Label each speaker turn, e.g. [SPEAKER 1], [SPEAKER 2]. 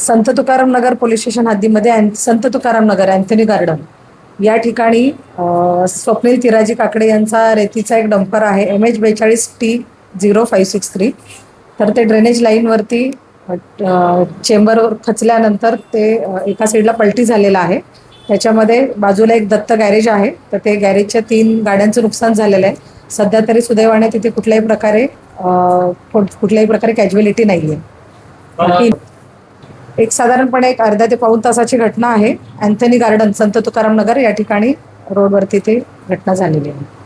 [SPEAKER 1] संत Tukaram Nagar police station हद्दीमध्ये संत तुकाराम नगर Anthony garden. या ठिकाणी स्वप्नील तिराजी काकडे यांचा रेतीचा एक डंपर आहे एम एच बेचाळीस T zero five six three. तर ते ड्रेनेज लाईनवरती चेंबरवर खचल्यानंतर ते एका साईडला पलटी झालेलं आहे. त्याच्यामध्ये बाजूला एक दत्त गॅरेज आहे. तर ते गॅरेजच्या तीन गाड्यांचं नुकसान झालेलं आहे. सध्या तरी सुदैवाने तिथे कुठल्याही प्रकारे कुठल्याही प्रकारे कॅज्युअलिटी नाही आहे एक साधारणपणे एक अर्ध्या ते पाऊण तासाची घटना आहे. अँथनी गार्डन संत तुकाराम नगर या ठिकाणी रोडवरती ती घटना झालेली आहे.